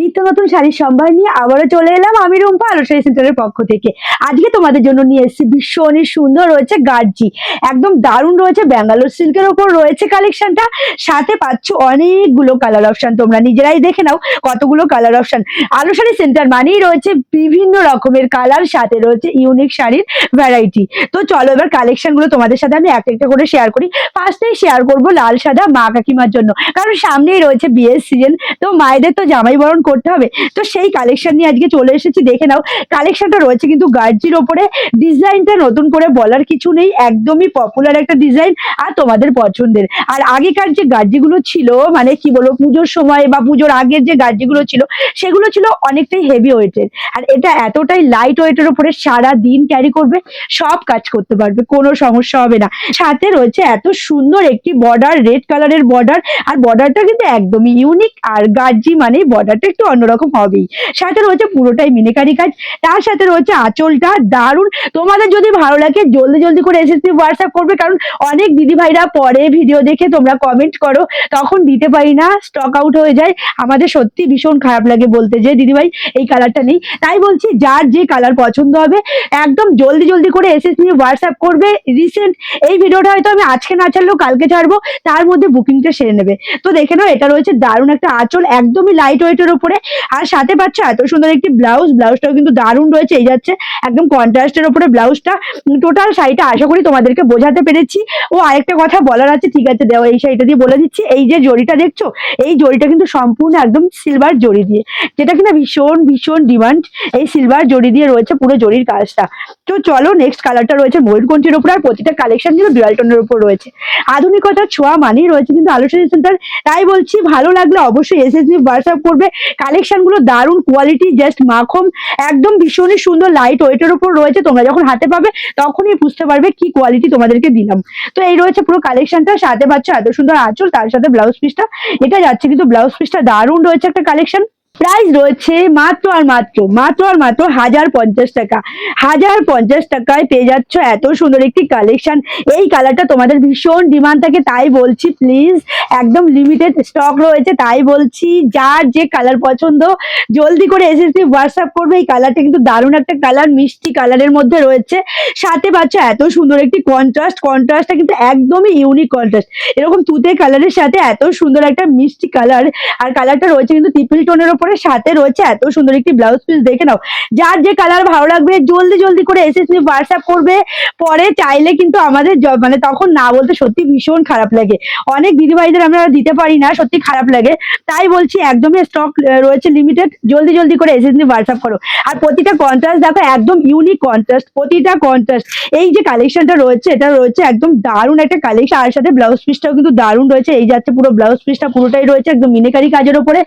নিত্য নতুন শাড়ির সম্ভার নিয়ে আবারও চলে এলাম আমি রুম্পা আলো শাড়ি সেন্টারের পক্ষ থেকে। আজকে তোমাদের জন্য নিয়ে এসেছি ভীষণই সুন্দর রয়েছে গার্জি। একদম দারুণ রয়েছে ব্যাঙ্গালোর সিল্কের ওপর রয়েছে কালেকশনটা। সাথে পাচ্ছ অনেকগুলো কালার অপশন। তোমরা নিজেরাই দেখে নাও কতগুলো কালার অপশন। আলো শাড়ি সেন্টার মানেই রয়েছে বিভিন্ন রকমের কালার, সাথে রয়েছে ইউনিক শাড়ির ভ্যারাইটি তো চলো এবার কালেকশনগুলো তোমাদের সাথে আমি এক একটা করে শেয়ার করি। ফার্স্টেই শেয়ার করব লাল সাদা মা কাকিমার জন্য। কারণ সামনেই রয়েছে বিয়ের সিজন তো মায়েদের তো জামাই বরণ করতে হবে। তো সেই কালেকশন নিয়ে আজকে চলে এসেছি, দেখে নাও। কালেকশনটা রয়েছে কিন্তু গার্জির ওপরে। ডিজাইনটা নতুন করে বলার কিছু নেই, একদমই পপুলার একটা ডিজাইন আর তোমাদের পছন্দের। আর আগেকার যে গার্জিগুলো ছিল মানে কি বলব, পুজোর সময় বা পুজোর আগের যে গার্জিগুলো ছিল, সেগুলো ছিল অনেকটাই হেভি ওয়েটের আর এটা এতটাই লাইট ওয়েটের উপরে সারা দিন ক্যারি করবে, সব কাজ করতে পারবে, কোনো সমস্যা হবে না। সাথে রয়েছে এত সুন্দর একটি বর্ডার রেড কালারের বর্ডার আর বর্ডারটা কিন্তু একদমই ইউনিক আর গার্জি মানে বর্ডারটা একটু অন্যরকম হবেই। সাথে রয়েছে পুরোটাই মিনেকারি কাজ, তার সাথে রয়েছে আঁচলটা দারুণ। তোমাদের যদি ভালো লাগে, জলদি জলদি করে এসএসসি হোয়াটসঅ্যাপ করবে, কারণ অনেক দিদি ভাইরা পরে ভিডিও দেখে তোমরা কমেন্ট করো। তখন দিতে পারি না স্টক আউট হয়ে যায়। আমাদের সত্যি ভীষণ খারাপ লাগে বলতে যে দিদি ভাই এই কালারটা নেই। তাই বলছি, যার যে কালার পছন্দ হবে, একদম জলদি জলদি করে এসএসসি হোয়াটসঅ্যাপ করবে। রিসেন্ট এই ভিডিওটা হয়তো আমি আজকে না ছাড়লেও কালকে ছাড়বো, তার মধ্যে বুকিংটা সেরে নেবে। তো দেখে নাও, এটা রয়েছে দারুণ একটা আঁচল, একদমই লাইট ওয়েটের উপরে। আর সাথে পাচ্ছ এত সুন্দর একটি ব্লাউজ। ব্লাউজটাও কিন্তু দারুণ রয়েছে। এই যাচ্ছে একদম কন্ট্রাস্টের উপরে ব্লাউজটা। টোটাল শাড়িটা আশা করি তোমাদেরকে বোঝাতে পেরেছি। ও আরেকটা কথা বলার আছে, ঠিক আছে, দেওয়া এই শাড়িটা দিয়ে বলে দিচ্ছি। এই যে জড়িটা দেখছ, এই জড়িটা কিন্তু সম্পূর্ণ একদম সিলভার জড়ি দিয়ে। যেটা কিনা ভীষণ ভীষণ ডিমান্ড এই সিলভার জড়ি দিয়ে রয়েছে পুরো জড়ির কাজটা। তো চলো নেক্সট কালারটা রয়েছে ময়ূরকণ্ঠীর উপর আর প্রতিটা কালেকশন কিন্তু ডুয়াল টোনের উপর রয়েছে। আধুনিকতার ছোঁয়া মানেই রয়েছে কিন্তু আলোচনা সেন্টার তাই বলছি, ভালো লাগলে অবশ্যই এসএসবি হোয়াটসঅ্যাপ করবে। কালেকশনগুলো দারুণ কোয়ালিটি জাস্ট মাখম একদম ভীষণই সুন্দর লাইট ওয়েটের উপর রয়েছে, তোমরা যখন হাতে পাবে তখনই বুঝতে পারবে কি কোয়ালিটি তোমাদেরকে দিলাম। তো এই রয়েছে পুরো কালেকশনটা সাথে পাচ্ছ এত সুন্দর আঁচল, তার সাথে ব্লাউজ পিসটা এটা যাচ্ছে কিন্তু ব্লাউজ পিসটা দারুণ রয়েছে একটা কালেকশন প্রাইস রয়েছে মাত্র আর মাত্র মাত্র আর মাত্র হাজার পঞ্চাশ টাকা। হাজার পঞ্চাশ টাকায় পেয়ে যাচ্ছ এত সুন্দর একটি কালেকশন এই কালারটা তোমাদের ভীষণ ডিমান্ড থাকে, তাই বলছি প্লিজ একদম লিমিটেড স্টক রয়েছে, তাই বলছি। যার যে কালার পছন্দ, জলদি করে এসএসসি হোয়াটসঅ্যাপ করবে। এই কালারটা কিন্তু দারুণ একটা কালার মিষ্টি কালারের মধ্যে রয়েছে। সাথে পাচ্ছ এত সুন্দর একটি কন্ট্রাস্ট কন্ট্রাস্টটা কিন্তু একদমই ইউনিক কন্ট্রাস্ট এরকম তুতে কালারের সাথে এত সুন্দর একটা মিষ্টি কালার আর কালারটা রয়েছে কিন্তু টিপিল টোনের ওপরে সাথে রয়েছে, এত সুন্দর একটি ব্লাউজ পিস দেখে নাও। যার যে কালার ভালো লাগবে, জলদি জলদি করে এসএসসি হোয়াটসঅ্যাপ করবে। পরে চাইলে কিন্তু আমাদের মানে তখন না বলতে সত্যি ভীষণ খারাপ লাগে। অনেক দিদিভাইদের আমরা দিতে পারি না, সত্যি খারাপ লাগে। তাই বলছি, একদমই স্টক রয়েছে লিমিটেড জলদি জলদি করে এসএসসি হোয়াটসঅ্যাপ করো। আর প্রতিটা কন্ট্রাস্ট দেখো, একদম ইউনিক কন্ট্রাস্ট প্রতিটা কন্ট্রাস্ট এই যে কালেকশনটা রয়েছে, এটা রয়েছে একদম দারুণ একটা কালেকশন আর সাথে ব্লাউজ পিসটাও কিন্তু দারুণ রয়েছে। এই যাচ্ছে পুরো ব্লাউজ পিসটা পুরোটাই রয়েছে একদম মিনেকারি কাজের উপরে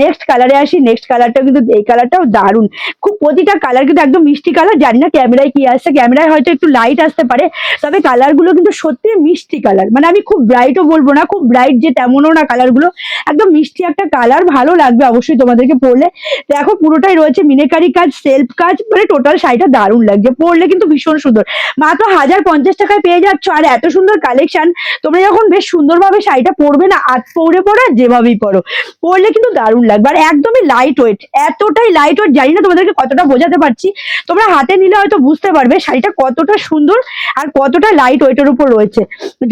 নেক্সট কালারে আসি নেক্সট কালারটাও কিন্তু এই কালারটাও দারুণ। খুব প্রতিটা কালার কিন্তু একদম মিষ্টি কালার জানি না ক্যামেরায় কি আসছে, ক্যামেরায় হয়তো একটু লাইট আসতে পারে, তবে কালারগুলো কিন্তু সত্যি মিষ্টি কালার মানে আমি খুব ব্রাইটও বলব না, খুব ব্রাইট যে তেমনও না কালারগুলো একদম মিষ্টি একটা কালার ভালো লাগবে অবশ্যই তোমাদেরকে পরলে দেখো পুরোটাই রয়েছে মিনেকারি কাজ সেলফ কাজ মানে টোটাল শাড়িটা দারুণ লাগছে, পরলে কিন্তু ভীষণ সুন্দর। মাত্র হাজার পঞ্চাশ টাকায় পেয়ে যাচ্ছ, আর এত সুন্দর কালেকশন তোমরা যখন বেশ সুন্দরভাবে শাড়িটা পরবে না, আত পরে আর যেভাবেই পরো, পরলে কিন্তু দারুণ লাগবে। আর একদমই লাইট ওয়েট এতটাই লাইট ওয়েট জানি না তোমাদেরকে কতটা বোঝাতে পারছি। তোমরা হাতে নিলে হয়তো বুঝতে পারবে শাড়িটা কতটা সুন্দর আর কতটা লাইট ওয়েটের উপর রয়েছে।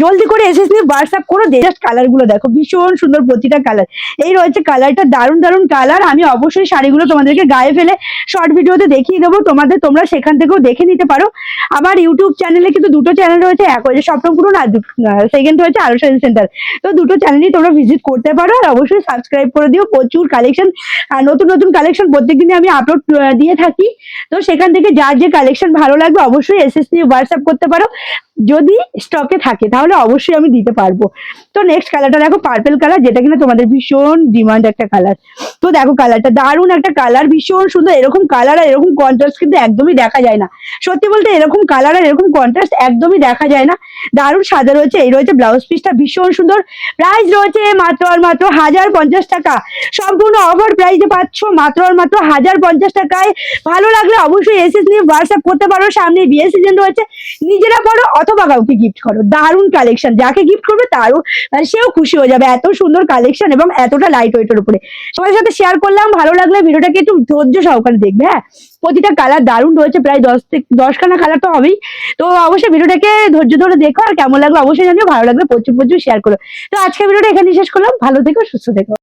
জলদি করে এসে নিয়ে হোয়াটসঅ্যাপ করো জাস্ট কালারগুলো দেখো। ভীষণ সুন্দর প্রতিটা কালার এই রয়েছে কালারটা দারুণ দারুণ কালার আমি অবশ্যই শাড়িগুলো তোমাদেরকে গায়ে ফেলে শর্ট ভিডিওতে দেখিয়ে দেবো। তোমাদের, তোমরা সেখান থেকেও দেখে নিতে পারো। আমার ইউটিউব চ্যানেলে কিন্তু দুটো চ্যানেল রয়েছে, এক হয়েছে সপ্তম পুরুন আর সেকেন্ড হয়েছে আরও সেন্টার তো দুটো চ্যানেলই তোমরা ভিজিট করতে পারো। আর অবশ্যই সাবস্ক্রাইব করে দিও। প্রচুর কালেকশন নতুন নতুন কালেকশন প্রত্যেকদিনই আমি আপলোড দিয়ে থাকি। তো সেখান থেকে যার যে কালেকশন ভালো লাগবে অবশ্যই এসএস দিয়ে হোয়াটসঅ্যাপ করতে পারো। যদি স্টকে থাকে, তাহলে অবশ্যই আমি দিতে পারব। তো নেক্সট কালারটা দেখো পার্পেল কালার যেটা কিনা তোমাদের ভীষণ ডিমান্ড একটা কালার তো দেখো কালারটা দারুণ একটা কালার ভীষণ সুন্দর। এরকম কালার আর এরকম কন্ট্রাস্ট কিন্তু একদমই দেখা যায় না। সত্যি বলতে এরকম কালার আর এরকম কন্ট্রাস্ট একদমই দেখা যায় না। দারুণ সাদা রয়েছে। এই রয়েছে ব্লাউজ পিসটা ভীষণ সুন্দর। প্রাইস রয়েছে মাত্র আর মাত্র হাজার পঞ্চাশ টাকা। সম্পূর্ণ অফার প্রাইসে পাচ্ছ মাত্র আর মাত্র হাজার পঞ্চাশ টাকায়। ভালো লাগলে অবশ্যই এসএস নিয়ে হোয়াটসঅ্যাপ করতে পারো। সামনে বিয়ে সিজন রয়েছে। নিজেরা পড়ো অথবা কাউকে গিফট করো। দারুণ কালেকশন যাকে গিফট করবে তারও সেও খুশি হয়ে যাবে। এত সুন্দর কালেকশন এবং এতটা লাইট ওয়েটের উপরে। তোমাদের সাথে শেয়ার করলাম। ভালো লাগলে ভিডিওটাকে একটু ধৈর্য সহকারে দেখবে হ্যাঁ? প্রতিটা কালার দারুণ রয়েছে। প্রায় দশ থেকে দশখানা কালার তো হবেই। তো অবশ্যই ভিডিওটাকে ধৈর্য ধরে দেখো। আর কেমন লাগল অবশ্যই জানিও। ভালো লাগলে প্রচুর প্রচুর শেয়ার করো। তো আজকে ভিডিওটা এখানে শেষ করলাম। ভালো থেকো, সুস্থ থেকো।